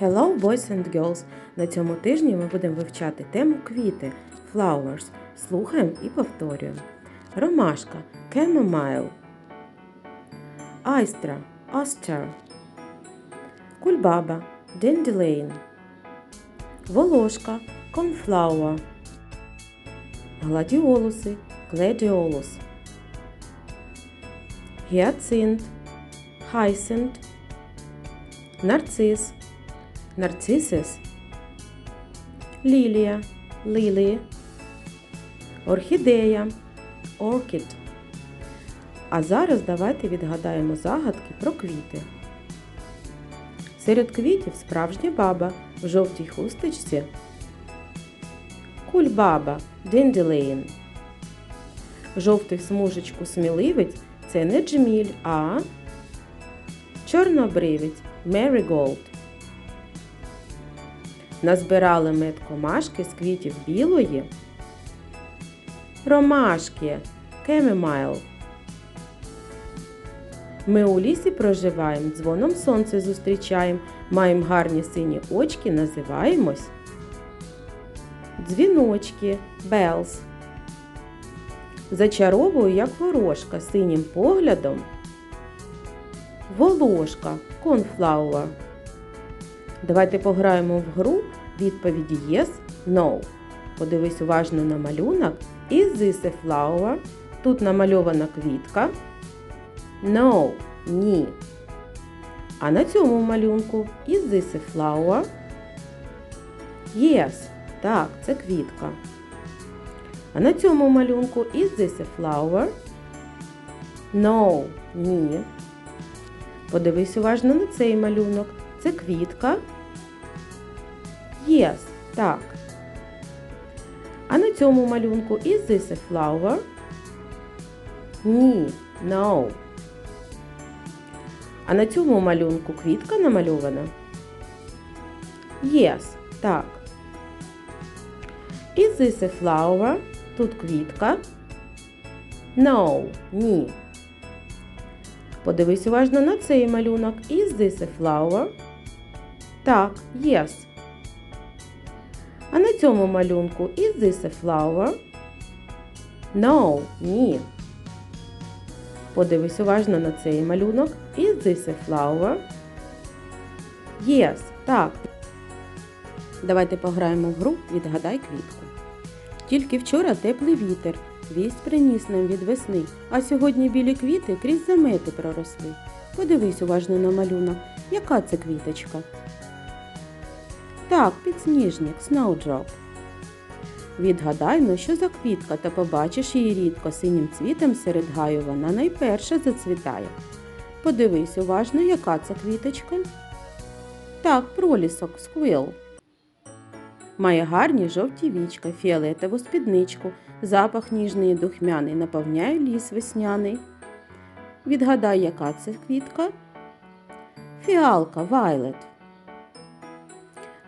Hello, boys and girls! На цьому тижні ми будемо вивчати тему квіти flowers. Слухаємо і повторюємо. Ромашка chamomile. Айстра aster. Кульбаба dandelion. Волошка coneflower. Гладіолуси gladiolus. Гіацинт hyacinth. Нарцис нарцисис, лілія, лілі, орхідея, оркід. А зараз давайте відгадаємо загадки про квіти. Серед квітів справжня баба в жовтій хусточці. Кульбаба Денділейн. Жовтий в смужечку сміливець це не джміль, а чорнобривець Marigold. Назбирали мед комашки з квітів білої. Ромашки Кемемайл. Ми у лісі проживаємо, дзвоном сонце зустрічаємо, маємо гарні сині очки, називаємось. Дзвіночки Белls. Зачаровую, як ворожка, синім поглядом. Волошка Конфлауер. Давайте пограємо в гру відповіді Yes, No. Подивись уважно на малюнок. Is this a flower? Тут намальована квітка. No. Ні. А на цьому малюнку Is this a flower? Yes. Так, це квітка. А на цьому малюнку Is this a flower? No. Ні. Подивись уважно на цей малюнок. Це квітка. Yes, так. А на цьому малюнку is this a flower? Ні, no. А на цьому малюнку квітка намальована? Yes, так. Is this a flower? Тут квітка. No, ні. Подивись уважно на цей малюнок. Is this a flower? Так, yes. А на цьому малюнку Is this a flower? No, ні. Подивись уважно на цей малюнок. Is this a flower? Yes, так. Давайте пограємо в гру Відгадай квітку. Тільки вчора теплий вітер. Вість приніс нам від весни, а сьогодні білі квіти крізь замети проросли. Подивись уважно на малюнок. Яка це квіточка? Так, підсніжник. Відгадай, ну що за квітка, та побачиш її рідко синім цвітом серед гаю вона найперша зацвітає. Подивись уважно, яка це квіточка. Так, пролісок, сквил. Має гарні жовті вічка, фіолетову спідничку, запах ніжний і духмяний, наповняє ліс весняний. Відгадай, яка це квітка? Фіалка, вайлет.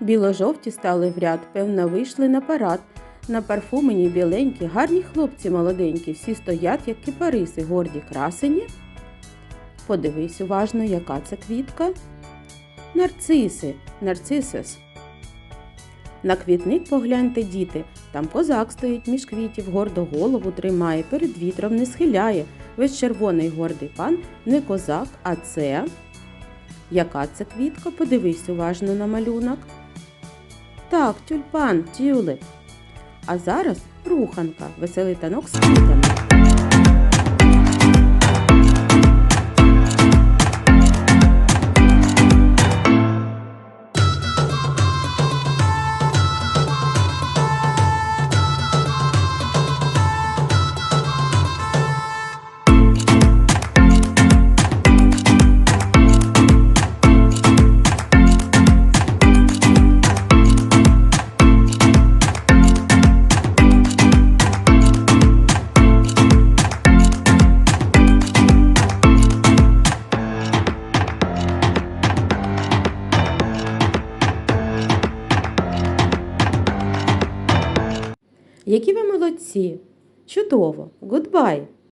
Біло-жовті стали в ряд, певно, вийшли на парад. На парфумені біленькі, гарні хлопці молоденькі, всі стоять, як кипариси, горді красені. Подивись уважно, яка це квітка. Нарциси, нарцисис. На квітник погляньте, діти, там козак стоїть між квітів, гордо голову тримає, перед вітром не схиляє. Весь червоний гордий пан не козак, а це. Яка це квітка? Подивись уважно на малюнок. Так, тюльпан, тюлип. А зараз руханка, веселий танок з квітами. Які ви молодці! Чудово! Гудбай!